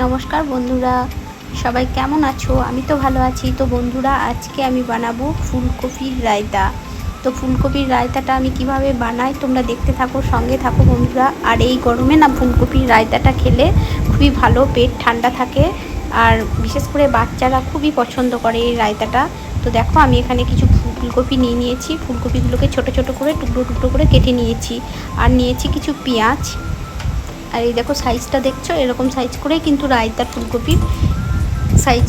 নমস্কার বন্ধুরা, সবাই কেমন আছো? আমি তো ভালো আছি। তো বন্ধুরা, আজকে আমি বানাবো ফুলকপির রায়তা। তো ফুলকপির রায়তাটা আমি কীভাবে বানাই তোমরা দেখতে থাকো, সঙ্গে থাকো বন্ধুরা। আর এই গরমে না ফুলকপির রায়তাটা খেলে খুবই ভালো পেট ঠান্ডা থাকে। আর বিশেষ করে বাচ্চারা খুবই পছন্দ করে এই রায়তাটা। তো দেখো, আমি এখানে কিছু ফুলকপি নিয়ে নিয়েছি। ফুলকপিগুলোকে ছোট ছোট করে, টুকরো টুকরো করে কেটে নিয়েছি। আর নিয়েছি কিছু পেঁয়াজ। আর এই দেখো সাইজটা দেখছ? এরকম সাইজ করেই কিন্তু রায়তার ফুলকপির সাইজ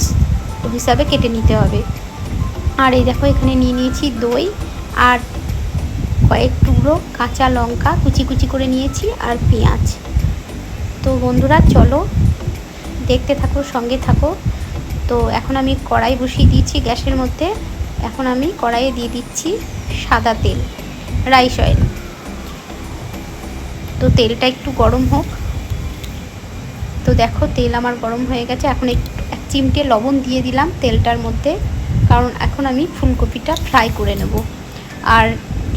হিসাবে কেটে নিতে হবে। আর এই দেখো এখানে নিয়ে নিয়েছি দই আর কয়েক টুকরো কাঁচা লঙ্কা কুচি কুচি করে নিয়েছি আর পেঁয়াজ। তো বন্ধুরা, চলো দেখতে থাকো, সঙ্গে থাকো। তো এখন আমি কড়াই বসিয়ে দিয়েছি গ্যাসের মধ্যে। এখন আমি কড়াইয়ে দিয়ে দিচ্ছি সাদা তেল রাইস অয়েল তো তেলটা একটু গরম হোক। তো দেখো, তেল আমার গরম হয়ে গেছে। এখন একটু এক চিমটে লবণ দিয়ে দিলাম তেলটার মধ্যে। কারণ এখন আমি ফুলকপিটা ফ্রাই করে নেব। আর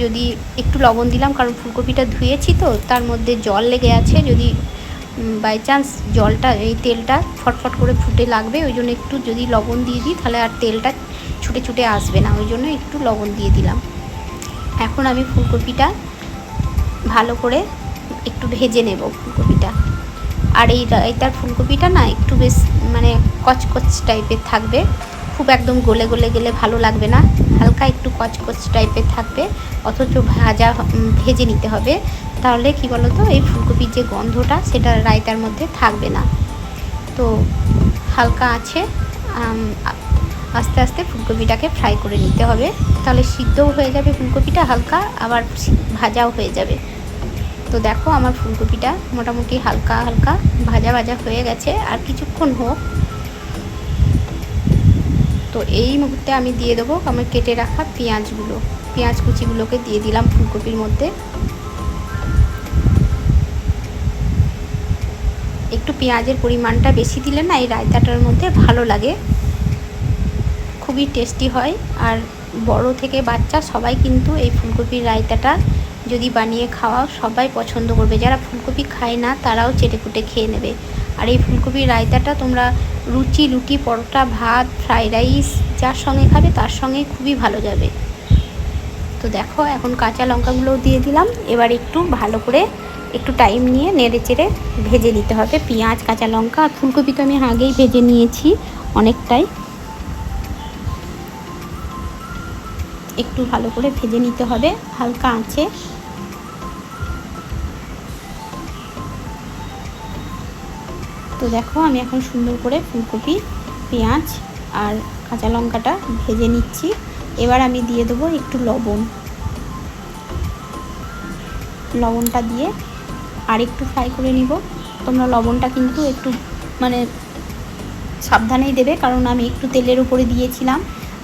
যদি একটু লবণ দিলাম, কারণ ফুলকপিটা ধুয়েছি তো, তার মধ্যে জল লেগে আছে। যদি বাই চান্স জলটা, এই তেলটা ফটফট করে ফুটে লাগবে, ওই জন্য একটু যদি লবণ দিয়ে দিই, তাহলে আর তেলটা ছুটে ছুটে আসবে না। ওই জন্য একটু লবণ দিয়ে দিলাম। এখন আমি ফুলকপিটা ভালো করে একটু ভেজে নেব ফুলকপিটা। আর এই রায়তার ফুলকপিটা না একটু বেশ মানে কচকচ টাইপের থাকবে। খুব একদম গলে গলে গেলে ভালো লাগবে না। হালকা একটু কচকচ টাইপের থাকবে। অথচ ভাজা ভেজে নিতে হবে। তাহলে কি বলতো, এই ফুলকপির যে গন্ধটা সেটা রায়তার মধ্যে থাকবে না। তো হালকা আছে আস্তে আস্তে ফুলকপিটাকে ফ্রাই করে নিতে হবে। তাহলে সিদ্ধও হয়ে যাবে ফুলকপিটা হালকা, আবার ভাজাও হয়ে যাবে। তো দেখো আমার ফুলকপিটা মোটামুটি হালকা হালকা ভাজা ভাজা হয়ে গেছে, আর কিছুক্ষণ হোক। তো এই মুহূর্তে আমি দিয়ে দেবো আমার কেটে রাখা পেঁয়াজগুলো। পেঁয়াজ কুচিগুলোকে দিয়ে দিলাম ফুলকপির মধ্যে। একটু পেঁয়াজের পরিমাণটা বেশি দিলে না এই রায়তাটার মধ্যে ভালো লাগে। খুবই টেস্টি হয়, আর বড় থেকে বাচ্চা সবাই কিন্তু এই ফুলকপির রায়তাটা যদি বানিয়ে খাওয়াও, সবাই পছন্দ করবে। যারা ফুলকপি খায় না, তারাও চেটে কুটে খেয়ে নেবে। আর এই ফুলকপির রায়তাটা তোমরা রুচি লুটি, পরোটা, ভাত, ফ্রাইড রাইস, যার সঙ্গে খাবে, তার সঙ্গে খুবই ভালো যাবে। তো দেখো, এখন কাঁচা লঙ্কাগুলোও দিয়ে দিলাম। এবার একটু ভালো করে একটু টাইম নিয়ে নেড়ে চেড়ে ভেজে নিতে হবে। পেঁয়াজ, কাঁচা লঙ্কা আর ফুলকপি তো আমি আগেই ভেজে নিয়েছি অনেকটাই। একটু ভালো করে ভেজে নিতে হবে। হালকা আঁচে তো দেখো, আমি এখন সুন্দর করে ফুলকপি, পেঁয়াজ আর কাঁচা লঙ্কাটা ভেজে নিচ্ছি। এবার আমি দিয়ে দেবো একটু লবণ। লবণটা দিয়ে আর একটু ফ্রাই করে নিব। তোমরা লবণটা কিন্তু একটু মানে সাবধানেই দেবে, কারণ আমি একটু তেলের উপরে দিয়েছিলাম।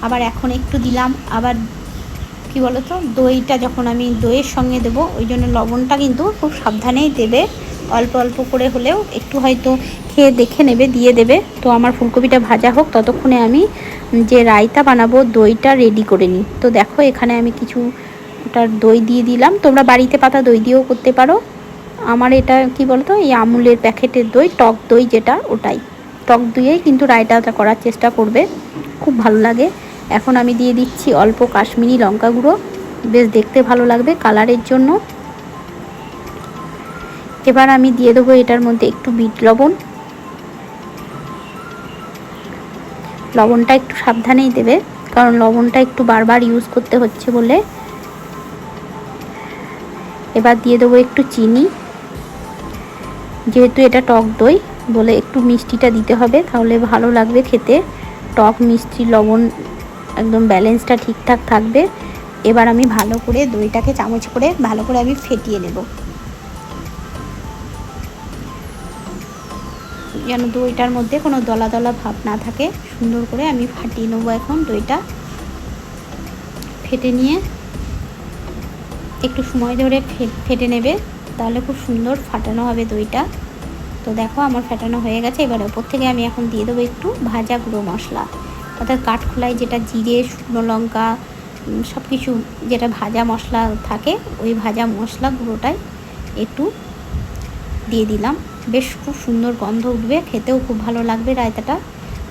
আবার এখন একটু দিলাম। আবার কি বলো তো দইটা যখন আমি দইয়ের সঙ্গে দেবো, ওই জন্য লবণটা কিন্তু খুব সাবধানেই দেবে। অল্প অল্প করে হলেও একটু হয়তো খেয়ে দেখে নেবে, দিয়ে দেবে। তো আমার ফুলকপিটা ভাজা হোক, ততক্ষণে আমি যে রায়তা বানাবো, দইটা রেডি করে নিই। তো দেখো, এখানে আমি কিছু ওটার দই দিয়ে দিলাম। তোমরা বাড়িতে পাতা দই দিয়েও করতে পারো। আমার এটা কি বলতো, এই আমুলের প্যাকেটের দই, টক দই যেটা, ওটাই। টক দইয়েই কিন্তু রায়তাটা করার চেষ্টা করবে। খুব ভালো লাগে। এখন আমি দিয়ে দিচ্ছি অল্প কাশ্মীরি লঙ্কা গুঁড়ো। বেশ দেখতে ভালো লাগবে কালারের জন্য। এবার আমি দিয়ে দেবো এটার মধ্যে একটু বিট লবণ। লবণটা একটু সাবধানেই দেবে, কারণ লবণটা একটু বারবার ইউজ করতে হচ্ছে বলে। এবার দিয়ে দেবো একটু চিনি। যেহেতু এটা টক দই, বলে একটু মিষ্টিটা দিতে হবে, তাহলে ভালো লাগবে খেতে। টক, মিষ্টি, লবণ একদম ব্যালেন্সটা ঠিকঠাক থাকবে। এবার আমি ভালো করে দইটাকে চামচ করে ভালো করে আমি ফেটিয়ে নেব। যেন দইটার মধ্যে কোনো দলা দলা ভাব না থাকে, সুন্দর করে আমি ফাটিয়ে নেব এখন দইটা। ফেটে নিয়ে একটু সময় ধরে ফেটে নেবে, তাহলে খুব সুন্দর ফাটানো হবে দইটা। তো দেখো আমার ফেটানো হয়ে গেছে, এবার ওপর থেকে আমি এখন দিয়ে দেবো একটু ভাজা গুঁড়ো মশলা। অর্থাৎ কাঠখোলায় যেটা জিরে, শুকনো লঙ্কা সব কিছু যেটা ভাজা মশলা থাকে, ওই ভাজা মশলা গুঁড়োটাই একটু দিয়ে দিলাম। বেশ খুব সুন্দর গন্ধ উঠবে, খেতেও খুব ভালো লাগবে রায়তাটা।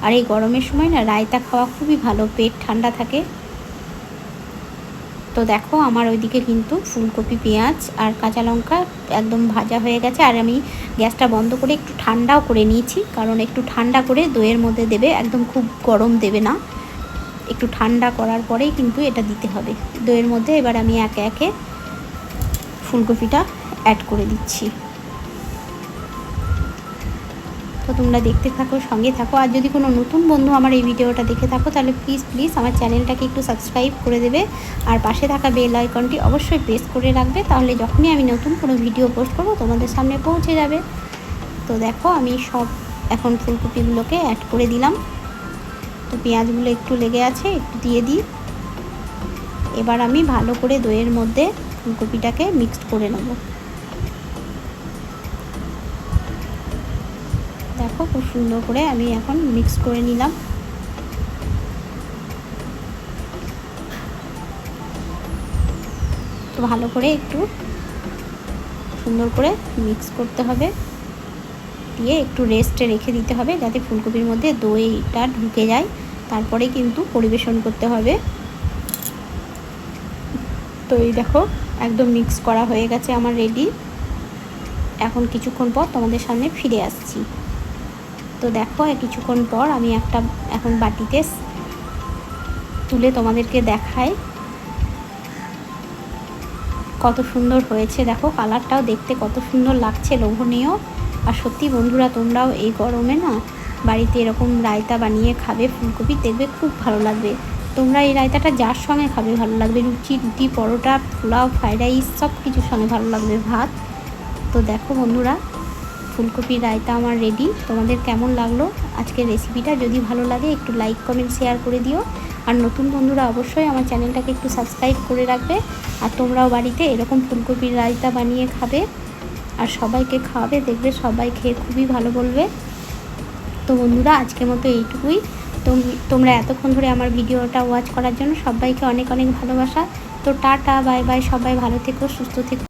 আর এই গরমের সময় না, রায়তা খাওয়া খুবই ভালো, পেট ঠান্ডা থাকে। তো দেখো আমার ওইদিকে কিন্তু ফুলকপি, পেঁয়াজ আর কাঁচা লঙ্কা একদম ভাজা হয়ে গেছে। আর আমি গ্যাসটা বন্ধ করে একটু ঠান্ডাও করে নিয়েছি, কারণ একটু ঠান্ডা করে দইয়ের মধ্যে দেবে, একদম খুব গরম দেবে না। একটু ঠান্ডা করার পরেই কিন্তু এটা দিতে হবে। দইয়ের মধ্যে এবার আমি একে একে ফুলকপিটা অ্যাড করে দিচ্ছি। তোমরা দেখতে থাকো, সঙ্গে থাকো। আর যদি কোনো নতুন বন্ধু আমার এই ভিডিওটা দেখে থাকো, তাহলে প্লিজ প্লিজ আমার চ্যানেলটাকে একটু সাবস্ক্রাইব করে দেবে। আর পাশে থাকা বেল আইকনটি অবশ্যই প্রেস করে রাখবে, তাহলে যখনই আমি নতুন কোনো ভিডিও পোস্ট করব, তোমাদের সামনে পৌঁছে যাবে। তো দেখো, আমি সব এখন ফুলকপিগুলোকে অ্যাড করে দিলাম। তো পেঁয়াজগুলো একটু লেগে আছে, একটু দিয়ে দিই। এবার আমি ভালো করে দইয়ের মধ্যে ফুলকপিটাকে মিক্সড করে নেব। খুব সুন্দর করে আমি এখন মিক্স করে নিলাম। তো ভালো করে একটু সুন্দর করে মিক্স করতে হবে। দিয়ে একটু রেস্টে রেখে দিতে হবে যাতে ফুলকপির মধ্যে দইটা ঢুকে যায়। তারপরে কিন্তু পরিবেশন করতে হবে। তো এই দেখো, একদম মিক্স করা হয়ে গেছে আমার রেডি এখন কিছুক্ষণ পর তোমাদের সামনে ফিরে আসছি। তো দেখো কিছুক্ষণ পর আমি একটা এখন বাটিতে তুলে তোমাদেরকে দেখাই। কত সুন্দর হয়েছে। দেখো, কালারটাও দেখতে কত সুন্দর লাগছে, লোভনীয়। আর সত্যি বন্ধুরা, তোমরাও এই গরমে না বাড়িতে এরকম রায়তা বানিয়ে খাবে, ফুলকপি দেখবে খুব ভালো লাগবে। তোমরা এই রায়তাটা যার সঙ্গে খাবে ভালো লাগবে? রুচি, রুটি, পরোটা, পোলাও, ফ্রাইড রাইস সব কিছুর সঙ্গে ভালো লাগবে ভাত। তো দেখো বন্ধুরা ফুলকপির রায়তা আমার রেডি তোমাদের কেমন লাগল আজকের রেসিপিটা যদি ভালো লাগে, একটু লাইক কমেন্ট শেয়ার করে দিও। আর নতুন বন্ধুরা অবশ্যই আমার চ্যানেলটাকে একটু সাবস্ক্রাইব করে রাখবে। আর তোমরাও বাড়িতে এরকম ফুলকপির রায়তা বানিয়ে খাবে। আর সবাইকে খাওয়াবে, দেখবে সবাই খেয়ে খুবই ভালো বলবে। তো বন্ধুরা, আজকের মতো এইটুকুই। তোমরা এতক্ষণ ধরে আমার ভিডিওটা ওয়াচ করার জন্য সবাইকে অনেক অনেক ভালোবাসা। তো টাটা বাই বাই সবাই ভালো থেকো, সুস্থ থেকো।